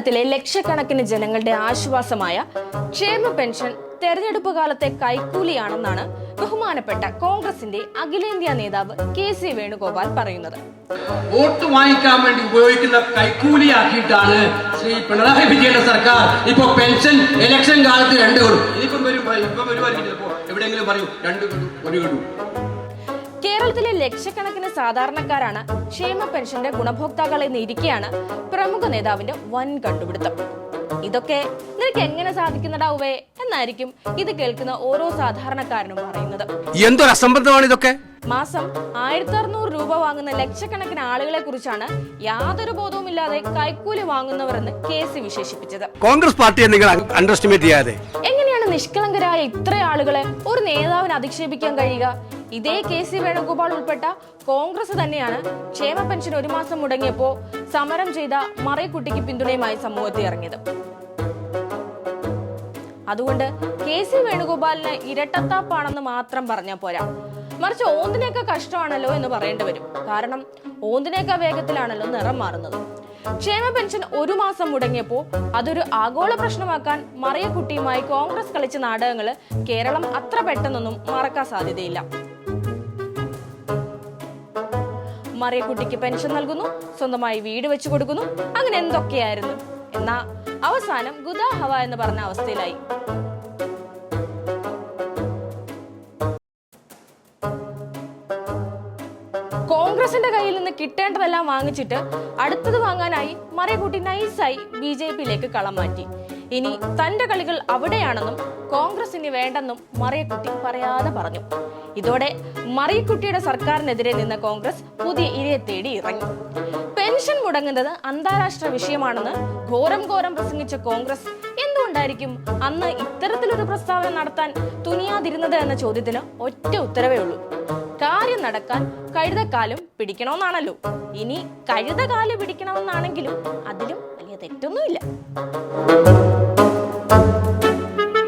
കേരളത്തിലെ ലക്ഷക്കണക്കിന് ജനങ്ങളുടെ ആശ്വാസമായ ക്ഷേമ പെൻഷൻ തെരഞ്ഞെടുപ്പ് കാലത്തെ കൈക്കൂലിയാണെന്നാണ് ബഹുമാനപ്പെട്ട കോൺഗ്രസിന്റെ അഖിലേന്ത്യാ നേതാവ് കെ സി വേണുഗോപാൽ പറയുന്നത്. വോട്ട് വാങ്ങിക്കാൻ വേണ്ടി ഉപയോഗിക്കുന്ന കൈക്കൂലിയാക്കിയിട്ടാണ് ശ്രീ പിണറായി വിജയന്റെ സർക്കാർ ഇപ്പൊ പെൻഷൻ ഇലക്ഷൻ കാലത്ത് രണ്ട് കൊടുക്കും ചിലപ്പോ. എവിടെയെങ്കിലും പറയൂ രണ്ട് കൊടുക്കും ഒരു ഗഡു. കേരളത്തിലെ ലക്ഷക്കണക്കിന് സാധാരണക്കാരാണ് ക്ഷേമ പെൻഷന്റെ ഗുണഭോക്താക്കളെ എന്നിരിക്കെയാണ് പ്രമുഖ നേതാവിന്റെ വൻ കണ്ടുപിടുത്തം. ഇതൊക്കെ നിനക്ക് എങ്ങനെ സാധിക്കുന്നടാവേ? എന്നായിരിക്കും ഇത് കേൾക്കുന്ന ഓരോ സാധാരണക്കാരനും പറയുന്നത്. എന്തൊരു അസംബന്ധമാണ് ഇതൊക്കെ? മാസം ആയിരത്തി അറുന്നൂറ് രൂപ വാങ്ങുന്ന ലക്ഷക്കണക്കിന് ആളുകളെ കുറിച്ചാണ് യാതൊരു ബോധവുമില്ലാതെ കൈക്കൂലി വാങ്ങുന്നവരെന്ന് കേസ് വിശേഷിപ്പിച്ചത്. കോൺഗ്രസ് പാർട്ടിയെ നിങ്ങൾ ചെയ്യാതെ. എങ്ങനെയാണ് നിഷ്കളങ്കരായ ഇത്ര ആളുകളെ ഒരു നേതാവിന് അധിക്ഷേപിക്കാൻ കഴിയുക? ഇതേ കെ സി വേണുഗോപാൽ ഉൾപ്പെട്ട കോൺഗ്രസ് തന്നെയാണ് ക്ഷേമ പെൻഷൻ ഒരു മാസം മുടങ്ങിയപ്പോ സമരം ചെയ്ത മറയക്കുട്ടിക്ക് പിന്തുണയുമായി സമൂഹത്തിൽ ഇറങ്ങിയത്. അതുകൊണ്ട് കെ സി വേണുഗോപാലിന് ഇരട്ടത്താപ്പാണെന്ന് മാത്രം പറഞ്ഞാൽ പോരാ. മറിച്ച് ഓന്തിനേക്കാൾ കഷ്ടമാണല്ലോ എന്ന് പറയേണ്ടി വരും. കാരണം ഓന്തിനേക്കാൾ വേഗത്തിലാണല്ലോ നിറം മാറുന്നത്. ക്ഷേമ പെൻഷൻ ഒരു മാസം മുടങ്ങിയപ്പോ അതൊരു ആഗോള പ്രശ്നമാക്കാൻ മറിയക്കുട്ടിയുമായി കോൺഗ്രസ് കളിച്ച നാടകങ്ങൾ കേരളം അത്ര പെട്ടെന്നൊന്നും മറക്കാൻ സാധ്യതയില്ല. മറിയക്കുട്ടിക്ക് പെൻഷൻ നൽകുന്നു സ്വന്തമായി വീട് വെച്ചു കൊടുക്കുന്നു. അങ്ങനെ എന്തൊക്കെയായിരുന്നു? എന്നാ അവസാനം ഗുദാ ഹവ എന്ന് പറഞ്ഞ അവസ്ഥയിലായി. കോൺഗ്രസിന്റെ കയ്യിൽ നിന്ന് കിട്ടേണ്ടതെല്ലാം വാങ്ങിച്ചിട്ട് അടുത്തത് വാങ്ങാനായി മറിയക്കുട്ടി നൈസായി ബി ജെ പിയിലേക്ക് കളം മാറ്റി. ഇനി തന്റെ കളികൾ അവിടെയാണെന്നും കോൺഗ്രസിന് വേണ്ടെന്നും മറിയക്കുട്ടി പറയാതെ പറഞ്ഞു. ഇതോടെ മറിയക്കുട്ടിയുടെ സർക്കാരിനെതിരെ നിന്ന കോൺഗ്രസ് പുതിയ ഇരയെ തേടി ഇറങ്ങി. പെൻഷൻ മുടങ്ങുന്നത് അന്താരാഷ്ട്ര വിഷയമാണെന്ന് ഘോരം ഘോരം പ്രസംഗിച്ച കോൺഗ്രസ് എന്തുകൊണ്ടായിരിക്കും അന്ന് ഇത്തരത്തിലൊരു പ്രസ്താവന നടത്താൻ തുനിയാതിരുന്നത് എന്ന ചോദ്യത്തിന് ഒറ്റ ഉത്തരവേ ഉള്ളൂ. കാര്യം നടക്കാൻ കഴുതക്കാലും പിടിക്കണമെന്നാണല്ലോ. ഇനി കഴുതകാൽ പിടിക്കണമെന്നാണെങ്കിലും അതിലും വലിയ തെറ്റൊന്നുമില്ല. Thank you.